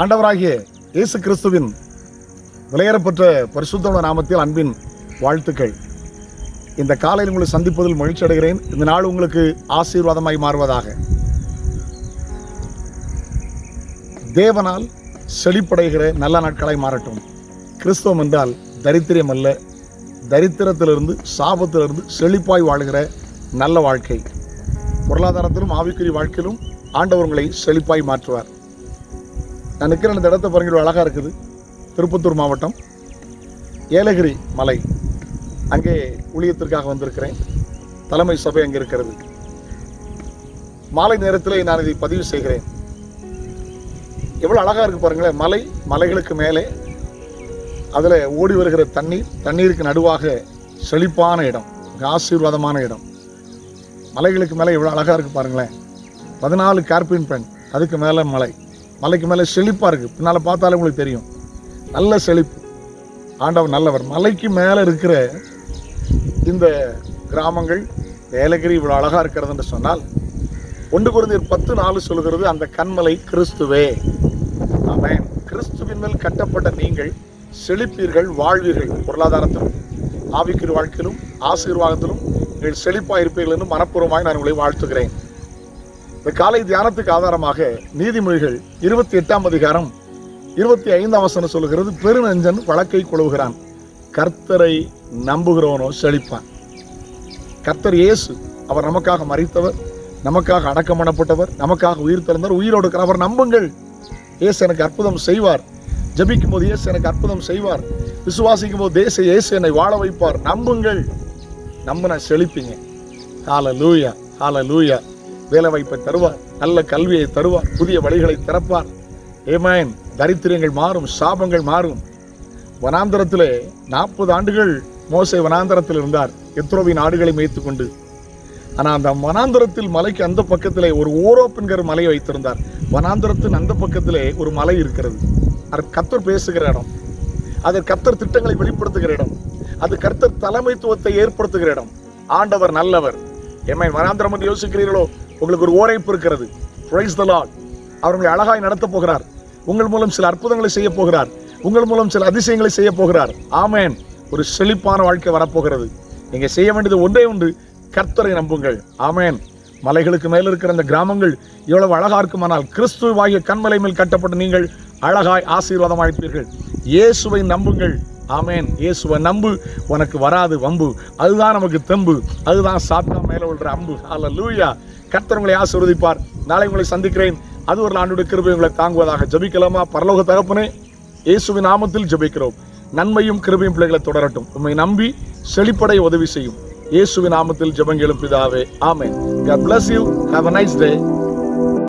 ஆண்டவராகிய இயேசு கிறிஸ்துவின் விலையேறப்பெற்ற பரிசுத்தமான நாமத்தில் அன்பின் வாழ்த்துக்கள். இந்த காலையில் உங்களை சந்திப்பதில் மகிழ்ச்சி அடைகிறேன். இந்த நாள் உங்களுக்கு ஆசீர்வாதமாய் மாறுவதாக. தேவனால் செழிப்படைகிற நல்ல நாட்களாய் மாறட்டும். கிறிஸ்தவம் என்றால் தரித்திரம் அல்ல. தரித்திரத்திலிருந்து சாபத்திலிருந்து செழிப்பாய் வாழ்கிற நல்ல வாழ்க்கை. பொருளாதாரத்திலும் ஆவிக்குரிய வாழ்க்கையிலும் ஆண்டவர் உங்களை செழிப்பாய் மாற்றுவார். நான் நிற்கிற இந்த இடத்த பாருங்க அழகாக இருக்குது. திருப்பத்தூர் மாவட்டம். ஏலகிரி மலை. அங்கே ஊழியத்திற்காக வந்திருக்கிறேன். தலைமை சபை அங்கே இருக்கிறது. மாலை நேரத்தில் நான் இதை பதிவு செய்கிறேன். எவ்வளோ அழகாக இருக்கு பாருங்களேன் மலை மலைகளுக்கு மேலே. அதில் ஓடி வருகிற தண்ணீர் தண்ணீருக்கு நடுவாக செழிப்பான இடம் ஆசீர்வாதமான இடம். மலைகளுக்கு மேலே எவ்வளோ அழகாக இருக்கு பாருங்களேன். பதினாலு கார்பின் பெண் அதுக்கு மேலே மலை. மலைக்கு மேலே செழிப்பாக இருக்குது பின்னால் பார்த்தாலே உங்களுக்கு தெரியும். நல்ல செழிப்பு. ஆண்டவர் நல்லவர். மலைக்கு மேலே இருக்கிற இந்த கிராமங்கள் ஏலகிரி இவ்வளோ அழகாக இருக்கிறது என்று சொன்னால் ஒன்று குருந்தியர் பத்து நாலு சொல்கிறது அந்த கண்மலை கிறிஸ்துவே. ஆமாம் கிறிஸ்துவின் மேல் கட்டப்பட்ட நீங்கள் செழிப்பீர்கள் வாழ்வீர்கள். பொருளாதாரத்திலும் ஆவிக்குரிய வாழ்க்கையிலும் ஆசீர்வாதத்திலும் நீங்கள் செழிப்பாக இருப்பீர்கள் என்று மனப்பூர்வமாக நான் உங்களை வாழ்த்துகிறேன். இந்த காலை தியானத்துக்கு ஆதாரமாக நீதிமொழிகள் இருபத்தி எட்டாம் அதிகாரம் இருபத்தி ஐந்தாம் வசனம் சொல்லுகிறது பெருநஞ்சன் வழக்கை கொழுகிறான் கர்த்தரை நம்புகிறவனோ செழிப்பான். கர்த்தர் இயேசு அவர் நமக்காக மறித்தவர் நமக்காக அடக்கம் பண்ணப்பட்டவர் நமக்காக உயிர் திறந்தவர் உயிரோடு இருக்கிறவர். அவர் நம்புங்கள். இயேசு எனக்கு அற்புதம் செய்வார். ஜபிக்கும் போது இயேசு எனக்கு அற்புதம் செய்வார். விசுவாசிக்கும் போது தேச இயேசு என்னை வாழ வைப்பார். நம்புங்கள். நம்பின செழிப்பீங்க. கால லூயா கால லூயா வேலை வாய்ப்பை தருவார் நல்ல கல்வியை தருவார் புதிய வழிகளை திறப்பார். ஏமாயன் தரித்திரங்கள் மாறும் சாபங்கள் மாறும். வனாந்தரத்தில் நாற்பது ஆண்டுகள் மோசை வனாந்தரத்தில் இருந்தார். எத்ரோவின் ஆடுகளை மேய்த்து கொண்டு. ஆனால் அந்த வனாந்தரத்தில் மலைக்கு அந்த பக்கத்திலே ஒரு ஓரோப் என்கிற மலையை வைத்திருந்தார். வனாந்தரத்தின் அந்த பக்கத்திலே ஒரு மலை இருக்கிறது. அது கத்தர் பேசுகிற இடம். அது கத்தர் திட்டங்களை வெளிப்படுத்துகிற இடம். அது கர்த்தர் தலைமைத்துவத்தை ஏற்படுத்துகிற இடம். ஆண்டவர் நல்லவர். எம்மை வனாந்திரம் என்று யோசிக்கிறீர்களோ? உங்களுக்கு ஒரு ஓரைப்பு இருக்கிறது. பிரைஸ் த லால் அவர்களை அழகாய் நடத்தப் போகிறார். உங்கள் மூலம் சில அற்புதங்களை செய்ய போகிறார். உங்கள் மூலம் சில அதிசயங்களை செய்ய போகிறார். ஆமேன். ஒரு செழிப்பான வாழ்க்கை வரப்போகிறது. நீங்கள் செய்ய வேண்டியது ஒன்றே ஒன்று கர்த்தரை நம்புங்கள். ஆமேன். மலைகளுக்கு மேல் இருக்கிற அந்த கிராமங்கள் எவ்வளவு அழகா இருக்குமானால் கிறிஸ்துவாகிய கண்மலை மேல் கட்டப்பட்ட நீங்கள் அழகாய் ஆசீர்வாதமாயிருப்பீர்கள் இயேசுவை நம்புங்கள். ஆமேன். இயேசுவை நம்பு. உனக்கு வராது வம்பு. அதுதான் நமக்கு தெம்பு. அதுதான் சாத்தா மேலே விழுற அம்பு. அல்ல லூயா கர்த்தர் உங்களை ஆசீர்வதிப்பார். நாளை உங்களை சந்திக்கிறேன். அது ஒரு ஆண்டுடைய கிருபை உங்களை தாங்குவதாக ஜபிக்கலாமா? பரலோக தகப்பனே இயேசுவின் நாமத்தில் ஜெபிக்கிறோம். நன்மையும் கிருபையும் பிள்ளைகளை தொடரட்டும். உண்மை நம்பி செழிப்படை உதவி செய்யும். இயேசுவின் நாமத்தில் ஜெபங்களும் பிதாவே ஆமென். God bless you. Have a nice day.